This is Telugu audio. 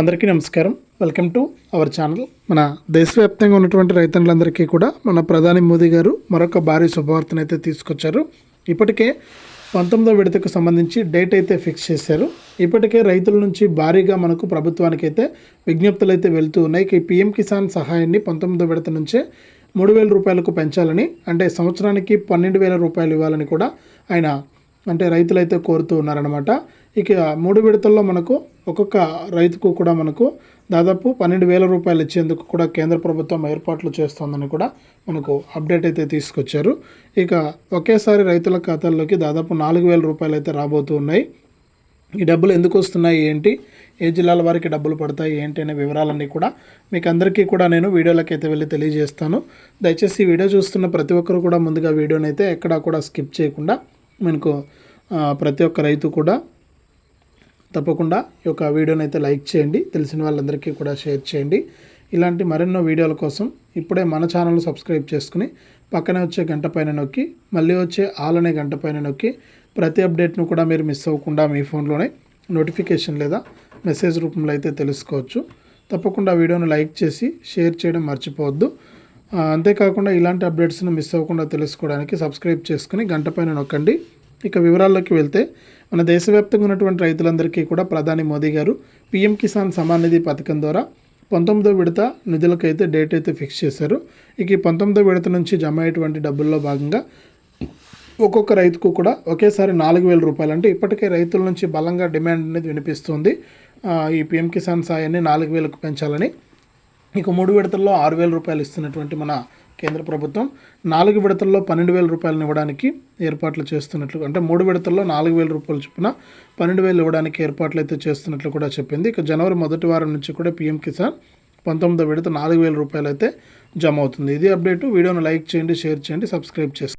అందరికీ నమస్కారం. వెల్కమ్ టు అవర్ ఛానల్ మన దేశవ్యాప్తంగా ఉన్నటువంటి రైతన్నులందరికీ కూడా మన ప్రధాని మోదీ గారు మరొక భారీ శుభవార్తను అయితే తీసుకొచ్చారు. ఇప్పటికే పంతొమ్మిదో విడతకు సంబంధించి డేట్ అయితే ఫిక్స్ చేశారు. ఇప్పటికే రైతుల నుంచి భారీగా మనకు ప్రభుత్వానికి అయితే విజ్ఞప్తులు అయితే వెళ్తూ ఉన్నాయి. ఈ పిఎం కిసాన్ సహాయాన్ని పంతొమ్మిదో విడత నుంచే మూడు వేల రూపాయలకు పెంచాలని అంటే సంవత్సరానికి పన్నెండు వేల రూపాయలు ఇవ్వాలని కూడా ఆయన అంటే రైతులైతే కోరుతూ ఉన్నారనమాట ఇక మూడు విడతల్లో మనకు ఒక్కొక్క రైతుకు కూడా మనకు దాదాపు పన్నెండు వేల రూపాయలు ఇచ్చేందుకు కూడా కేంద్ర ప్రభుత్వం ఏర్పాట్లు చేస్తోందని కూడా మనకు అప్డేట్ అయితే తీసుకొచ్చారు. ఇక ఒకేసారి రైతుల ఖాతాల్లోకి దాదాపు నాలుగు వేల రూపాయలు అయితే రాబోతూ ఉన్నాయి. ఈ డబ్బులు ఎందుకు వస్తున్నాయి? ఏంటి? ఏ జిల్లాల వారికి డబ్బులు పడతాయి? ఏంటి? అనే వివరాలన్నీ కూడా మీకు అందరికీ కూడా నేను వీడియోలోకి అయితే వెళ్ళి తెలియజేస్తాను. దయచేసి ఈ వీడియో చూస్తున్న ప్రతి ఒక్కరు కూడా ముందుగా వీడియోని అయితే ఎక్కడా కూడా స్కిప్ చేయకుండా మనకు ప్రతి ఒక్క రైతు కూడా తప్పకుండా ఈ యొక్క వీడియోని అయితే లైక్ చేయండి తెలిసిన వాళ్ళందరికీ కూడా షేర్ చేయండి. ఇలాంటి మరెన్నో వీడియోల కోసం ఇప్పుడే మన ఛానల్ సబ్స్క్రైబ్ చేసుకుని పక్కనే వచ్చే గంట పైన నొక్కి మళ్ళీ వచ్చే ఆల్ అనే గంట పైన నొక్కి ప్రతి అప్డేట్ను కూడా మీరు మిస్ అవ్వకుండా మీ ఫోన్లోనే నోటిఫికేషన్ లేదా మెసేజ్ రూపంలో అయితే తెలుసుకోవచ్చు. తప్పకుండా వీడియోను లైక్ చేసి షేర్ చేయడం మర్చిపోవద్దు. అంతేకాకుండా ఇలాంటి అప్డేట్స్ను మిస్ అవ్వకుండా తెలుసుకోవడానికి సబ్స్క్రైబ్ చేసుకుని గంట పైన నొక్కండి. ఇక వివరాల్లోకి వెళ్తే మన దేశవ్యాప్తంగా ఉన్నటువంటి రైతులందరికీ కూడా ప్రధాని మోదీ గారు పీఎం కిసాన్ సమాన్ నిధి పథకం ద్వారా పంతొమ్మిదో విడత నిధులకైతే డేట్ అయితే ఫిక్స్ చేశారు. ఇక ఈ పంతొమ్మిదో విడత నుంచి జమ అయ్యేటువంటి డబ్బుల్లో భాగంగా ఒక్కొక్క రైతుకు కూడా ఒకేసారి నాలుగు వేల రూపాయలు. అంటే ఇప్పటికే రైతుల నుంచి బలంగా డిమాండ్ అనేది వినిపిస్తుంది. ఈ పిఎం కిసాన్ సాయాన్ని నాలుగు వేలకు పెంచాలని. ఇక మూడు విడతల్లో ఆరు వేల రూపాయలు ఇస్తున్నటువంటి మన కేంద్ర ప్రభుత్వం నాలుగు విడతల్లో పన్నెండు వేల రూపాయలను ఇవ్వడానికి ఏర్పాట్లు చేస్తున్నట్లు అంటే మూడు విడతల్లో నాలుగు వేల రూపాయలు చొప్పున పన్నెండు వేలు ఇవ్వడానికి ఏర్పాట్లు అయితే చేస్తున్నట్లు కూడా చెప్పింది. ఇక జనవరి మొదటి వారం నుంచి కూడా పీఎం కిసాన్ పంతొమ్మిదో విడత నాలుగు వేల రూపాయలు అయితే జమ అవుతుంది. ఇది అప్డేట్. వీడియోను లైక్ చేయండి షేర్ చేయండి సబ్స్క్రైబ్ చేసుకోండి